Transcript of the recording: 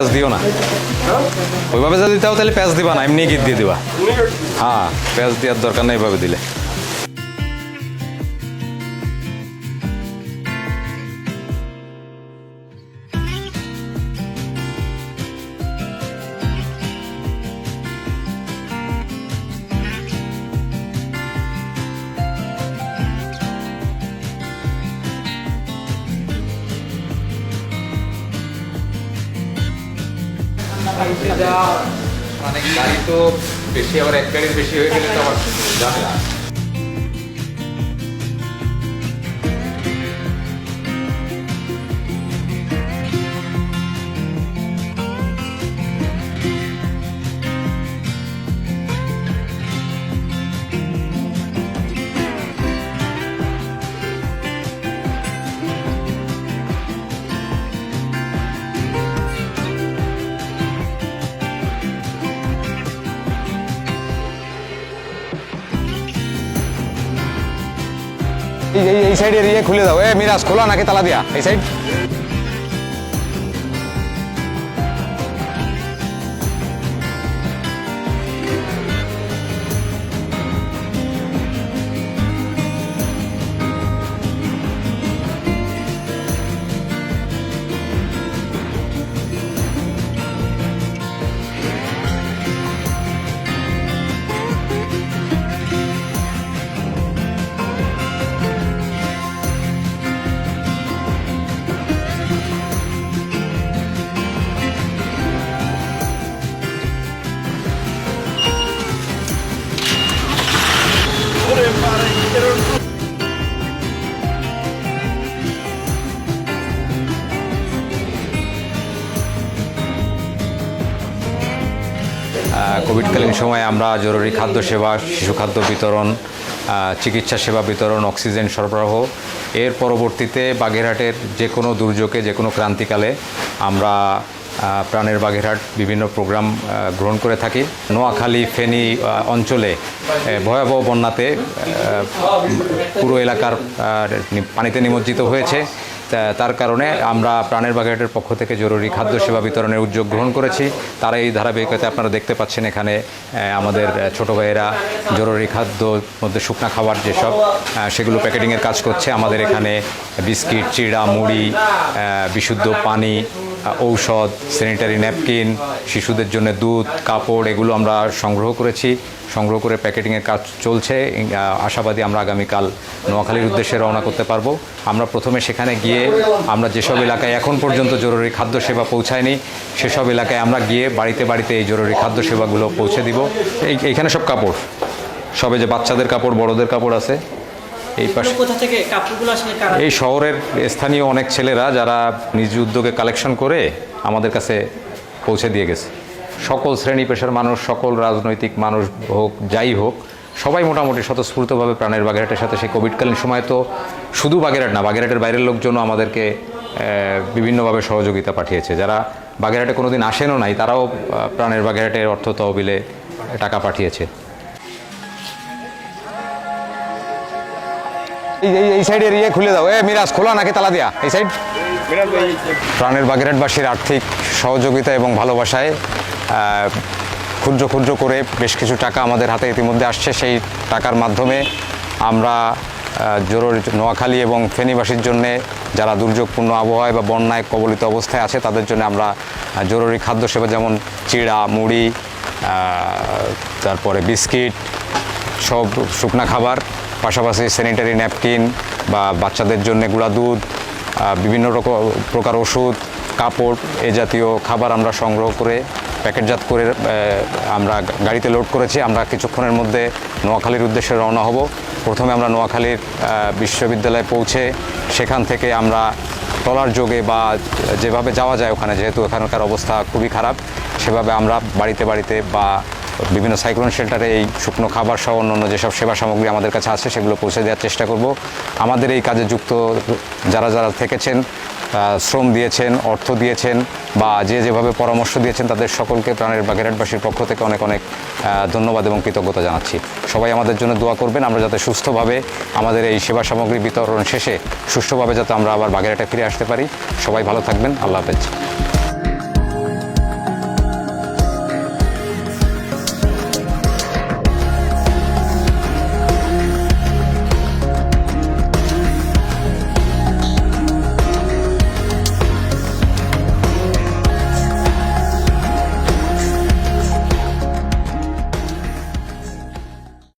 প্যাঁচ দিও না। ওইভাবে যদি তাও তাহলে প্যাঁচ দিবা না, এমনি গিট দিয়ে দিবা। হ্যাঁ প্যাঁচ দেওয়ার দরকার নেই এইভাবে দিলে। মানে গাড়ি তো বেশি আবার এক গাড়ির বেশি হয়ে গেলে তো আবার ঝামেলা এই এই এই সাইডের ইয়ে খুলে দাও। এ মিরাজ খোলা নাকি তালা দিয়া। এই সাইড কোভিডকালীন সময়ে আমরা জরুরি খাদ্য সেবা, শিশু খাদ্য বিতরণ চিকিৎসা সেবা বিতরণ, অক্সিজেন সরবরাহ। এর পরবর্তীতে বাগেরহাটের যে কোনো দুর্যোগে, যে কোনো ক্রান্তিকালে আমরা প্রাণের বাঘেরহাট বিভিন্ন প্রোগ্রাম গ্রহণ করে থাকি। নোয়াখালী, ফেনী অঞ্চলে ভয়াবহ বন্যাতে পুরো এলাকার পানিতে নিমজ্জিত হয়েছে। তার কারণে আমরা প্রাণের বাগেরহাটের পক্ষ থেকে জরুরি খাদ্য সেবা বিতরণের উদ্যোগ গ্রহণ করেছি। তারা এই ধারাবাহিকতায় আপনারা দেখতে পাচ্ছেন এখানে আমাদের ছোট ভাইয়েরা জরুরি খাদ্য মধ্যে শুকনা খাবার যেসব সেগুলো প্যাকেটিংয়ের কাজ করছে। আমাদের এখানে বিস্কিট, চিড়া, মুড়ি বিশুদ্ধ পানি ঔষধ স্যানিটারি ন্যাপকিন শিশুদের জন্য দুধ, কাপড়, এগুলো আমরা সংগ্রহ করেছি। সংগ্রহ করে প্যাকেটিংয়ের কাজ চলছে। আশাবাদী আমরা আগামীকাল নোয়াখালীর উদ্দেশ্যে রওনা করতে পারব। আমরা প্রথমে সেখানে গিয়ে আমরা যেসব এলাকায় এখন পর্যন্ত জরুরি খাদ্য সেবা পৌঁছায়নি সেসব এলাকায় আমরা গিয়ে বাড়িতে বাড়িতে এই জরুরি খাদ্য সেবাগুলো পৌঁছে দিব। এই এইখানে সব কাপড়। সবে যে বাচ্চাদের কাপড় বড়দের কাপড় আছে। এই পাশে কোথা থেকে? কাপড়গুলো আসলে কারা এই শহরের স্থানীয় অনেক ছেলেরা যারা নিজ উদ্যোগে কালেকশন করে আমাদের কাছে পৌঁছে দিয়ে গেছে। সকল শ্রেণি পেশার মানুষ সকল রাজনৈতিক মানুষ হোক যাই হোক সবাই মোটামুটি স্বতঃস্ফূর্তভাবে প্রাণের বাগেরহাটের সাথে সেই কোভিডকালীন সময় তো শুধু বাগেরহাট না বাগেরহাটের বাইরের লোকজনও আমাদেরকে বিভিন্নভাবে সহযোগিতা পাঠিয়েছে। যারা বাগেরহাটে কোনোদিন আসেনও নাই তারাও প্রাণের বাগেরহাটের অর্থ তহবিলে টাকা পাঠিয়েছে। এই এই সাইডের ইয়ে খুলে দাও। এ মিরাজ খোলা নাকি তালা দিয়া। এই সাইড। প্রাণের বাগেরহাটবাসীর আর্থিক সহযোগিতা এবং ভালোবাসায় ক্ষুদ্র ক্ষুদ্র করে বেশ কিছু টাকা আমাদের হাতে ইতিমধ্যে আসছে। সেই টাকার মাধ্যমে আমরা জরুরি নোয়াখালী এবং ফেনীবাসীর জন্যে যারা দুর্যোগপূর্ণ আবহাওয়ায় বা বন্যায় কবলিত অবস্থায় আছে, তাদের জন্য আমরা জরুরি খাদ্য সেবা যেমন চিড়া, মুড়ি তারপরে বিস্কিট, সব শুকনা খাবার, পাশাপাশি স্যানিটারি ন্যাপকিন বা বাচ্চাদের জন্য গুঁড়া দুধ বিভিন্ন রকম প্রকার ওষুধ, কাপড়, এ জাতীয় খাবার আমরা সংগ্রহ করে প্যাকেটজাত করে আমরা গাড়িতে লোড করেছি। আমরা কিছুক্ষণের মধ্যে নোয়াখালীর উদ্দেশ্যে রওনা হব। প্রথমে আমরা নোয়াখালীর বিশ্ববিদ্যালয়ে পৌঁছে সেখান থেকে আমরা ট্রলার যোগে বা যেভাবে যাওয়া যায় ওখানে, যেহেতু এখানকার অবস্থা খুবই খারাপ, সেভাবে আমরা বাড়িতে বাড়িতে বা বিভিন্ন সাইক্লোন শেল্টারে এই শুকনো খাবার সহ অন্য অন্য যেসব সেবা সামগ্রী আমাদের কাছে আছে, সেগুলো পৌঁছে দেওয়ার চেষ্টা করব। আমাদের এই কাজে যুক্ত যারা যারা থেকেছেন শ্রম দিয়েছেন, অর্থ দিয়েছেন বা যে যেভাবে পরামর্শ দিয়েছেন তাদের সকলকে প্রাণের বাগেরহাটবাসীর পক্ষ থেকে অনেক অনেক ধন্যবাদ এবং কৃতজ্ঞতা জানাচ্ছি। সবাই আমাদের জন্য দোয়া করবেন, আমরা যাতে সুস্থভাবে আমাদের এই সেবা সামগ্রী বিতরণ শেষে সুষ্ঠুভাবে যাতে আমরা আবার বাগেরাটে ফিরে আসতে পারি। সবাই ভালো থাকবেন, আল্লাহ হাফেজ।